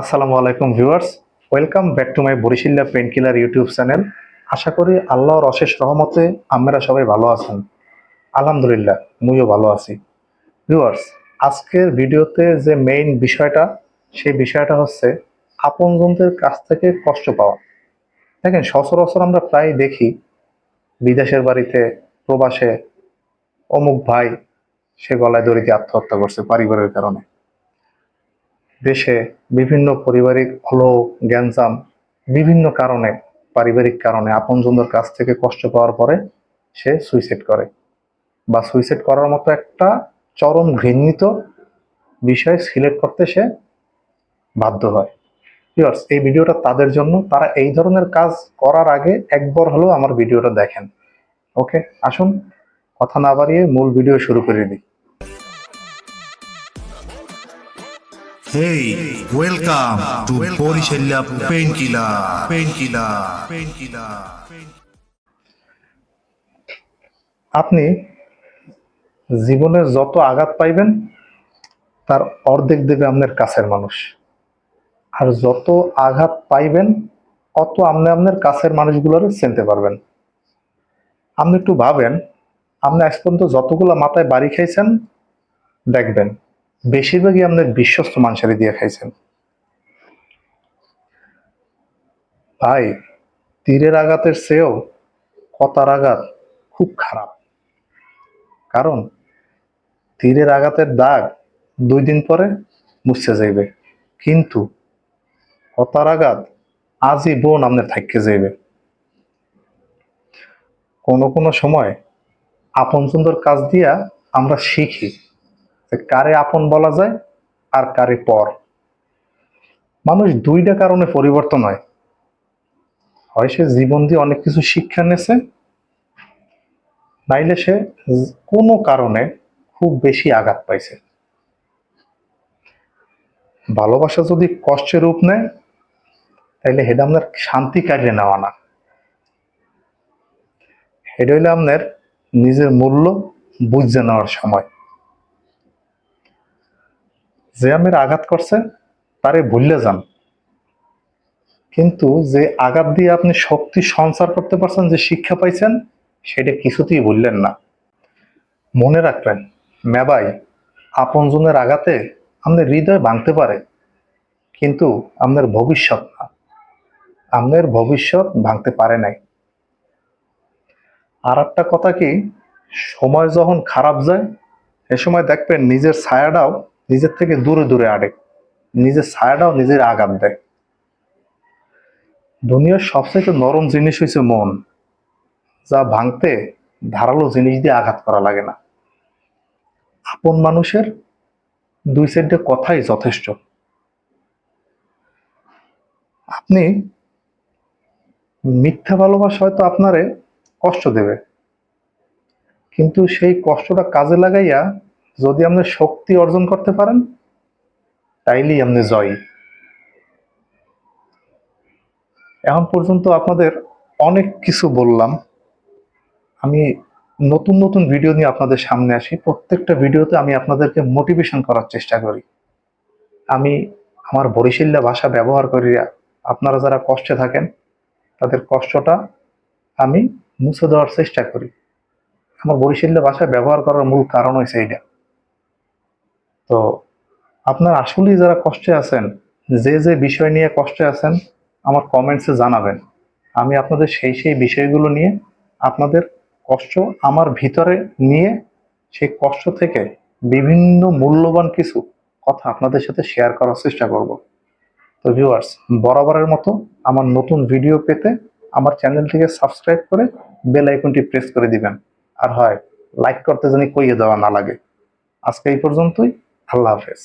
আসসালামু আলাইকুম viewers, welcome back to my বরিশিল্লা pain killer YouTube channel. আশা করি আল্লাহর অশেষ রহমতে আমরা সবাই ভালো আছেন। আলহামদুলিল্লাহ, মুইও ভালো আছি। ভিউয়ার্স, আজকের ভিডিওতে যে মেইন বিষয়টা, সেই বিষয়টা হচ্ছে আপনজনদের কাছ থেকে কষ্ট পাওয়া। দেখেন, সচরাচর আমরা প্রায় দেখি, বিদেশের বাড়িতে প্রবাসে অমুক ভাই, সে গলায় দড়িতে আত্মহত্যা করছে পারিবারের কারণে। দেশে বিভিন্ন পারিবারিক হলো, গ্যাঞ্জাম, বিভিন্ন কারণে, পারিবারিক কারণে আপনজনদের কাছ থেকে কষ্ট পাওয়ার পরে সে সুইসাইড করে। বা সুইসাইড করার মতো একটা চরম ঘৃণিত বিষয় সিলেক্ট করতে সে বাধ্য হয়। ভিউয়ার্স এই ভিডিওটা তাদের জন্য। তারা এই ধরনের কাজ করার আগে একবার হলেও আমার ভিডিওটা দেখেন। ওকে আসুন, কথা না বাড়িয়ে মূল ভিডিও শুরু করে দিই। Hey, welcome to Borishella Painkiller. Painkiller. Painkiller. আপনি জীবনের যত আঘাত পাইবেন তার অর্ধেক দেবে আপনার কাছের মানুষ আর যত আঘাত পাইবেন অত আপনি আপনার কাছের মানুষগুলোর চিনতে পারবেন আপনি একটু ভাবেন আপনি আজ পর্যন্ত যতগুলো মাথায় বাড়ি খাইছেন দেখবেন বেশিরভাগই আপনার বিশ্বস্ত মানুষেরই দিয়ে খাইছেন। ভাই, তীরের আঘাতের চেয়েও কথার আঘাত খুব খারাপ। কারণ তীরের আঘাতের দাগ দুই দিন পরে মুছে যাইবে। কিন্তু কথার আঘাত আজীবন আপনার থাকতে যাইবে। কোনো কোনো সময় আপন সুন্দর কাজ দিয়া আমরা শিখি। কারে আপন বলা যায় আর কারে পর। মানুষ দুইটা কারণে পরিবর্তন হয়। হয় সে জীবন দিয়ে অনেক কিছু শিক্ষা নেছে নাইলে সে কোনো কারণে খুব বেশি আঘাত পাইছে। ভালোবাসা যদি কষ্টের রূপ নেয়, তাইলে হেডা আপনার শান্তি কাটিয়ে নেওয়া না। হেডা হইলে আপনার নিজের মূল্য বুঝে নেওয়ার সময়। যে আমের আঘাত করছে, তারে ভুললে যান। কিন্তু যে আঘাত দিয়ে আপনি শক্তি সঞ্চার করতে পারছেন, যে শিক্ষা পাইছেন, সেটা কিছুতেই ভুললেন না। মনে রাখবেন মেবাই আপনজনের আঘাতে আপনার হৃদয় ভাঙতে পারে, কিন্তু আপনার ভবিষ্যৎ না। আপনার ভবিষ্যৎ ভাঙতে পারে নাই। আর একটা কথা কি, সময় যখন খারাপ যায়, এ সময় দেখবেন নিজের ছায়াটাও নিজের থেকে দূরে দূরে আড়ে নিজের ছায়াটাও নিজের আঘাত দেয়। দুনিয়ার সবচেয়ে নরম জিনিস হয়েছে মন, যা ভাঙতে ধারালো জিনিস দিয়ে আঘাত করা লাগে না। আপন মানুষের দুই সাইডে কথাই যথেষ্ট। আপনি মিথ্যা ভালোবাসা হয়তো আপনারে কষ্ট দেবে, কিন্তু সেই কষ্টটা কাজে লাগাইয়া যদি আপনি শক্তি অর্জন করতে পারেন, তাইলেই আপনি জয়ী। এখন পর্যন্ত আপনাদের অনেক কিছু বললাম। আমি নতুন নতুন ভিডিও নিয়ে আপনাদের সামনে আসি। প্রত্যেকটা ভিডিওতে আমি আপনাদেরকে মোটিভেশন করার চেষ্টা করি। আমি আমার বরিশিল্লা ভাষা ব্যবহার করি। আপনারা যারা কষ্টে থাকেন, তাদের কষ্টটা আমি মুছে দেওয়ার চেষ্টা করি। আমার বরিশিল্লা ভাষা ব্যবহার করার মূল কারণ হয়েছে এইটা। তো আপনার আসলেই যারা কষ্টে আছেন, যে যে বিষয় নিয়ে কষ্টে আছেন, আমার কমেন্টসে জানাবেন। আমি আপনাদের সেই সেই বিষয়গুলো নিয়ে আপনাদের কষ্ট আমার ভিতরে নিয়ে সেই কষ্ট থেকে বিভিন্ন মূল্যবান কিছু কথা আপনাদের সাথে শেয়ার করার চেষ্টা করব। তো ভিউয়ার্স বরাবরের মতো আমার নতুন ভিডিও পেতে আমার চ্যানেলটিকে সাবস্ক্রাইব করে বেল আইকনটি প্রেস করে দিবেন। আর হয় লাইক করতে জানি কইয়ে দেওয়া না লাগে। আজকে এই পর্যন্তই। আল্লাহ হাফেজ।